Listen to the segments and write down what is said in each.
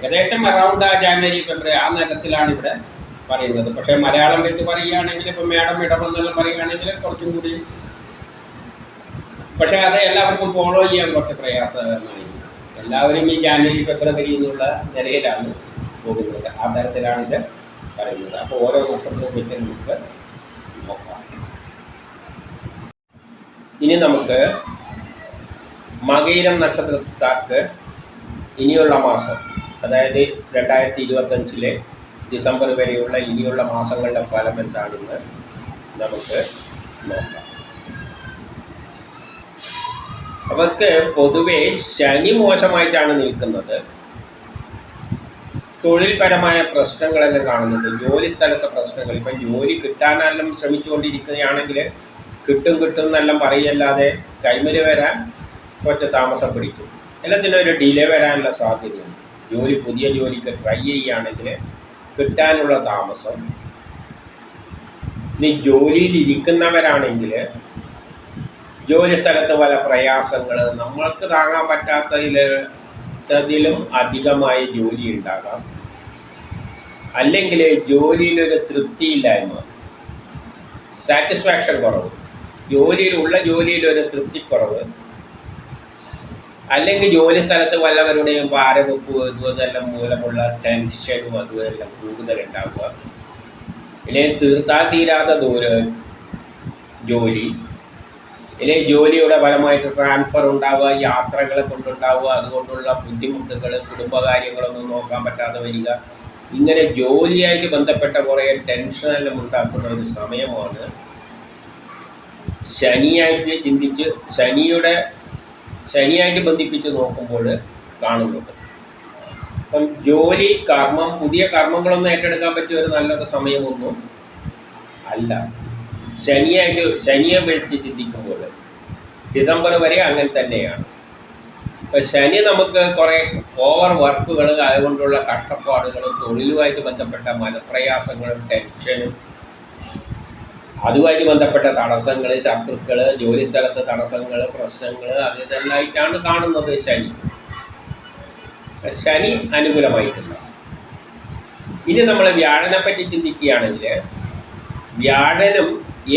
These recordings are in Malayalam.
ഏകദേശം അറൗണ്ട് ആ ജാനുവരി ഫെബ്രുവരി ആ നേരത്തിലാണ് ഇവിടെ പറയുന്നത്. പക്ഷേ മലയാളം വെച്ച് പറയുകയാണെങ്കിൽ ഇപ്പം മേഡം ഇടമെന്നെല്ലാം പറയുകയാണെങ്കിൽ കുറച്ചും കൂടി പക്ഷേ അത് എല്ലാവർക്കും ഫോളോ ചെയ്യാൻ കുറച്ച് പ്രയാസകരമായി. എല്ലാവരും ഈ ജാനുവരി ഫെബ്രുവരി എന്നുള്ള നിലയിലാണ് പോകുന്നത്. ആ തരത്തിലാണ് ഇത് പറയുന്നത്. അപ്പോൾ ഓരോ നക്ഷത്രവും വെച്ച് നമുക്ക് നോക്കാം. ഇനി നമുക്ക് മകയിരം നക്ഷത്രക്കാർക്ക് ഇനിയുള്ള മാസം. അതായത് രണ്ടായിരത്തി ഇരുപത്തഞ്ചിലെ ഡിസംബർ വരെയുള്ള ഇനിയുള്ള മാസങ്ങളുടെ ഫലം എന്താണെന്ന് നമുക്ക് നോക്കാം. അവർക്ക് പൊതുവെ ശനി മോശമായിട്ടാണ് നിൽക്കുന്നത്. തൊഴിൽപരമായ പ്രശ്നങ്ങളെല്ലാം കാണുന്നത് ജോലി സ്ഥലത്തെ പ്രശ്നങ്ങൾ. ഇപ്പം ജോലി കിട്ടാനെല്ലാം ശ്രമിച്ചുകൊണ്ടിരിക്കുകയാണെങ്കിൽ കിട്ടും കിട്ടും എന്നെല്ലാം പറയല്ലാതെ കൈമൽ വരാൻ കുറച്ച് താമസം പിടിക്കും. എല്ലാത്തിനും ഒരു ഡിലേ വരാനുള്ള സാധ്യതയുണ്ട്. ജോലി പുതിയ ജോലിക്ക് ട്രൈ ചെയ്യുകയാണെങ്കിൽ കിട്ടാനുള്ള താമസം. ഇനി ജോലിയിലിരിക്കുന്നവരാണെങ്കിൽ ജോലി സ്ഥലത്ത് പല പ്രയാസങ്ങൾ നമ്മൾക്ക് താങ്ങാൻ പറ്റാത്തതിലും അധികമായി ജോലി ഉണ്ടാകാം. അല്ലെങ്കിൽ ജോലിയിലൊരു തൃപ്തിയില്ലായ്മ സാറ്റിസ്ഫാക്ഷൻ കുറവ്. ജോലിയിലുള്ള ജോലിയിലൊരു തൃപ്തിക്കുറവ് അല്ലെങ്കിൽ ജോലി സ്ഥലത്ത് വല്ലവരുടെയും ഭാരവെപ്പ് ഇതും ഇതെല്ലാം മൂലമുള്ള ടെൻഷനും അതുമെല്ലാം കൂടുതലുണ്ടാവുക. ഇല്ലെങ്കിൽ തീർത്താൽ തീരാത്ത ദൂരം ജോലി. ഇല്ലെങ്കിൽ ജോലിയുടെ ഫലമായിട്ട് ട്രാൻസ്ഫർ ഉണ്ടാവുക യാത്രകളെ കൊണ്ടുണ്ടാവുക അതുകൊണ്ടുള്ള ബുദ്ധിമുട്ടുകൾ കുടുംബകാര്യങ്ങളൊന്നും നോക്കാൻ പറ്റാതെ വരിക. ഇങ്ങനെ ജോലിയായിട്ട് ബന്ധപ്പെട്ട കുറേ ടെൻഷനെല്ലാം ഉണ്ടാക്കുന്ന ഒരു സമയമാണ്. ശനിയായിട്ട് ചിന്തിച്ച് ശനിയുടെ ശനിയായിട്ട് ബന്ധിപ്പിച്ച് നോക്കുമ്പോൾ കാണുന്നത് അപ്പം ജോലി കർമ്മം പുതിയ കർമ്മങ്ങളൊന്നും ഏറ്റെടുക്കാൻ പറ്റിയ ഒരു നല്ലൊരു സമയമൊന്നും അല്ല. ശനിയായിട്ട് ശനിയെ വെച്ച് ചിന്തിക്കുമ്പോൾ ഡിസംബർ വരെ അങ്ങനെ തന്നെയാണ്. ഇപ്പം ശനി നമുക്ക് കുറേ ഓവർ വർക്കുകൾ അതുകൊണ്ടുള്ള കഷ്ടപ്പാടുകളും തൊഴിലുമായിട്ട് ബന്ധപ്പെട്ട മനപ്രയാസങ്ങളും ടെൻഷനും അതുമായിട്ട് ബന്ധപ്പെട്ട തടസ്സങ്ങൾ ശത്രുക്കൾ ജോലി സ്ഥലത്ത് തടസ്സങ്ങൾ പ്രശ്നങ്ങൾ അത് ഇതെല്ലാമായിട്ടാണ് കാണുന്നത് ശനി. ശനി അനുകൂലമായിട്ടുണ്ട്. ഇനി നമ്മൾ വ്യാഴനെ പറ്റി ചിന്തിക്കുകയാണെങ്കിൽ വ്യാഴനും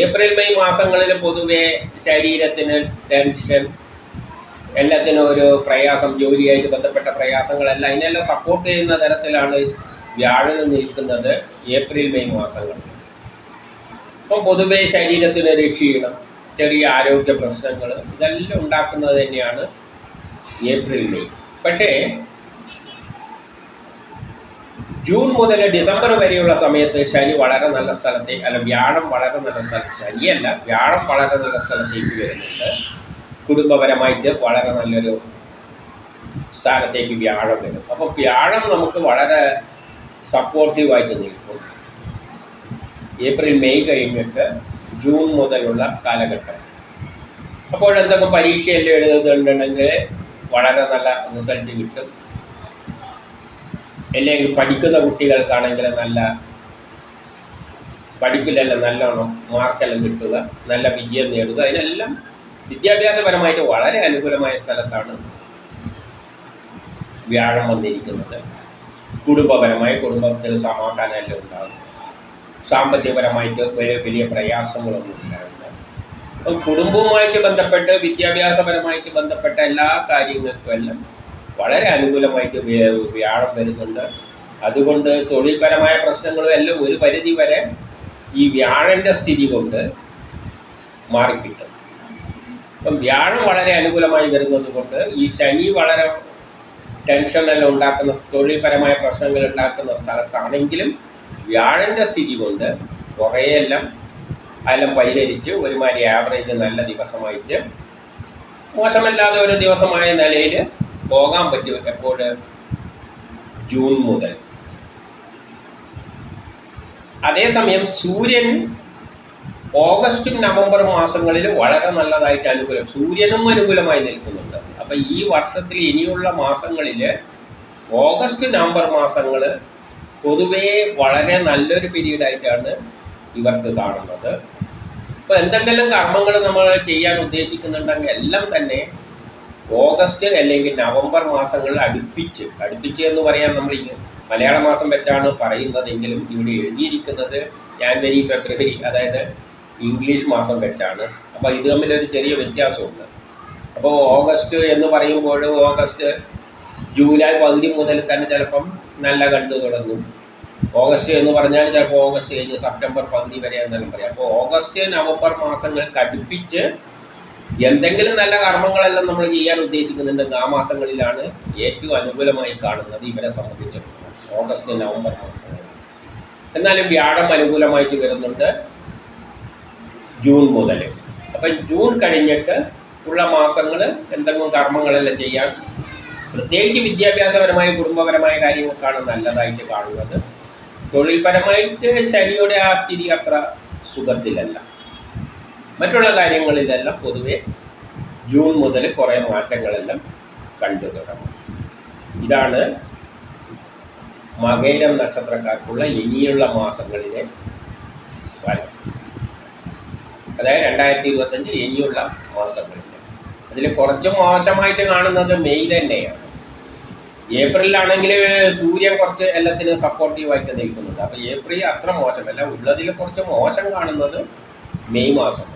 ഏപ്രിൽ മെയ് മാസങ്ങളിൽ പൊതുവെ ശരീരത്തിന് ടെൻഷൻ എല്ലാത്തിനും ഒരു പ്രയാസം ജോലിയായിട്ട് ബന്ധപ്പെട്ട പ്രയാസങ്ങളെല്ലാം അതിനെല്ലാം സപ്പോർട്ട് ചെയ്യുന്ന തരത്തിലാണ് വ്യാഴന് നിൽക്കുന്നത് ഏപ്രിൽ മെയ് മാസങ്ങളിൽ അപ്പം പൊതുവെ ശരീരത്തിനൊരു ക്ഷീണം ചെറിയ ആരോഗ്യ പ്രശ്നങ്ങൾ ഇതെല്ലാം ഉണ്ടാക്കുന്നത് തന്നെയാണ് ഏപ്രിൽ മെയ്. പക്ഷേ ജൂൺ മുതൽ ഡിസംബർ വരെയുള്ള സമയത്ത് ശനി വളരെ നല്ല സ്ഥലത്തേക്ക് അല്ല വ്യാഴം വളരെ നല്ല സ്ഥലം ശനിയല്ല വ്യാഴം വളരെ നല്ല സ്ഥലത്തേക്ക് വരുന്നുണ്ട്. കുടുംബപരമായിട്ട് വളരെ നല്ലൊരു സ്ഥാനത്തേക്ക് വ്യാഴം വരും. അപ്പോൾ വ്യാഴം നമുക്ക് വളരെ സപ്പോർട്ടീവായിട്ട് നിൽക്കും. ഏപ്രിൽ മെയ് കഴിഞ്ഞിട്ട് ജൂൺ മുതലുള്ള കാലഘട്ടം. അപ്പോഴെന്തൊക്കെ പരീക്ഷയെല്ലാം എഴുതുന്നുണ്ടെങ്കിൽ വളരെ നല്ല റിസൾട്ട് കിട്ടും. അല്ലെങ്കിൽ പഠിക്കുന്ന കുട്ടികൾക്കാണെങ്കിൽ നല്ല പഠിപ്പിലെല്ലാം നല്ലോണം മാർക്കെല്ലാം കിട്ടുക നല്ല വിജയം നേടുക. അതിനെല്ലാം വിദ്യാഭ്യാസപരമായിട്ട് വളരെ അനുകൂലമായ സ്ഥലത്താണ് വ്യാഴം വന്നിരിക്കുന്നത്. കുടുംബപരമായി കുടുംബത്തിൽ സമാധാനം എല്ലാം ഉണ്ടാകും. സാമ്പത്തികപരമായിട്ട് വലിയ വലിയ പ്രയാസങ്ങളൊന്നും ഉണ്ടാവില്ല. അപ്പം കുടുംബവുമായിട്ട് ബന്ധപ്പെട്ട് വിദ്യാഭ്യാസപരമായിട്ട് ബന്ധപ്പെട്ട എല്ലാ കാര്യങ്ങൾക്കും എല്ലാം വളരെ അനുകൂലമായിട്ട് വ്യ- വ്യാഴം വരുന്നുണ്ട്. അതുകൊണ്ട് തൊഴിൽപരമായ പ്രശ്നങ്ങളും എല്ലാം ഒരു പരിധി വരെ ഈ വ്യാഴന്റെ സ്ഥിതി കൊണ്ട് മാറിക്കിട്ടും. അപ്പം വ്യാഴം വളരെ അനുകൂലമായി വരുന്നത് കൊണ്ട് ഈ ശനി വളരെ ടെൻഷനെല്ലാം ഉണ്ടാക്കുന്ന തൊഴിൽപരമായ പ്രശ്നങ്ങൾ ഉണ്ടാക്കുന്ന സ്ഥലത്താണെങ്കിലും വ്യാഴന്റെ സ്ഥിതി കൊണ്ട് കുറേയെല്ലാം അതെല്ലാം പരിഹരിച്ച് ഒരുമാതിരി ആവറേജ് നല്ല ദിവസമായിട്ട് മോശമല്ലാതെ ഒരു ദിവസമായ നിലയിൽ പോകാൻ പറ്റും എപ്പോൾ? ജൂൺ മുതൽ. അതേസമയം സൂര്യൻ ഓഗസ്റ്റും നവംബർ മാസങ്ങളിൽ വളരെ നല്ലതായിട്ട് അനുകൂലം സൂര്യനും അനുകൂലമായി നിൽക്കുന്നുണ്ട്. അപ്പം ഈ വർഷത്തിൽ ഇനിയുള്ള മാസങ്ങളിൽ ഓഗസ്റ്റ് നവംബർ മാസങ്ങൾ പൊതുവേ വളരെ നല്ലൊരു പീരീഡായിട്ടാണ് ഇവർക്ക് കാണുന്നത്. ഇപ്പൊ എന്തെങ്കിലും കർമ്മങ്ങൾ നമ്മൾ ചെയ്യാൻ ഉദ്ദേശിക്കുന്നുണ്ടെങ്കിൽ എല്ലാം തന്നെ ഓഗസ്റ്റ് അല്ലെങ്കിൽ നവംബർ മാസങ്ങളിൽ അടുപ്പിച്ച് അടുപ്പിച്ച് എന്ന് പറയാൻ നമ്മൾ മലയാള മാസം വെച്ചാണ് പറയുന്നതെങ്കിലും ഇവിടെ എഴുതിയിരിക്കുന്നത് ജാൻവരി ഫെബ്രുവരി അതായത് ഇംഗ്ലീഷ് മാസം വെച്ചാണ്. അപ്പോൾ ഇത് തമ്മിലൊരു ചെറിയ വ്യത്യാസമുണ്ട്. അപ്പോൾ ഓഗസ്റ്റ് എന്ന് പറയുമ്പോൾ ഓഗസ്റ്റ് ജൂലൈ പകുതി മുതൽ തന്നെ ചിലപ്പം നല്ല കണ്ടു തുടങ്ങും. ഓഗസ്റ്റ് എന്ന് പറഞ്ഞാൽ ചിലപ്പോൾ ഓഗസ്റ്റ് കഴിഞ്ഞ് സെപ്റ്റംബർ പകുതി വരെ എന്നെല്ലാം പറയാം. അപ്പോൾ ഓഗസ്റ്റ് നവംബർ മാസങ്ങൾ കടുപ്പിച്ച് എന്തെങ്കിലും നല്ല കർമ്മങ്ങളെല്ലാം നമ്മൾ ചെയ്യാൻ ഉദ്ദേശിക്കുന്നുണ്ടെങ്കിൽ ആ മാസങ്ങളിലാണ് ഏറ്റവും അനുകൂലമായി കാണുന്നത് ഇവരെ സംബന്ധിച്ചിടത്തോളം. ഓഗസ്റ്റ് നവംബർ മാസങ്ങൾ. എന്നാലും വ്യാഴം അനുകൂലമായിട്ട് വരുന്നുണ്ട് ജൂൺ മുതൽ. അപ്പം ജൂൺ കഴിഞ്ഞിട്ട് ഉള്ള മാസങ്ങൾ എന്തെങ്കിലും കർമ്മങ്ങളെല്ലാം ചെയ്യാൻ പ്രത്യേകിച്ച് വിദ്യാഭ്യാസപരമായ കുടുംബപരമായ കാര്യങ്ങൾക്കാണ് നല്ലതായിട്ട് കാണുന്നത്. തൊഴിൽപരമായിട്ട് ശനിയുടെ ആ സ്ഥിതി അത്ര സുഖത്തിലല്ല. മറ്റുള്ള കാര്യങ്ങളിലെല്ലാം പൊതുവെ ജൂൺ മുതൽ കുറേ മാറ്റങ്ങളെല്ലാം കണ്ടു തുടങ്ങും. ഇതാണ് മകേരം നക്ഷത്രക്കാർക്കുള്ള ഇനിയുള്ള മാസങ്ങളിലെ ഫലം. അതായത് രണ്ടായിരത്തി ഇരുപത്തഞ്ച് ഇനിയുള്ള മാസങ്ങളിൽ. അതിൽ കുറച്ച് മോശമായിട്ട് കാണുന്നത് മെയ് തന്നെയാണ്. ഏപ്രിലാണെങ്കിൽ സൂര്യൻ കുറച്ച് എല്ലാത്തിനും സപ്പോർട്ടീവായിട്ട് നിൽക്കുന്നുണ്ട്. അപ്പോൾ ഏപ്രിൽ അത്ര മോശമല്ല. ഉള്ളതിൽ കുറച്ച് മോശം കാണുന്നത് മെയ് മാസം.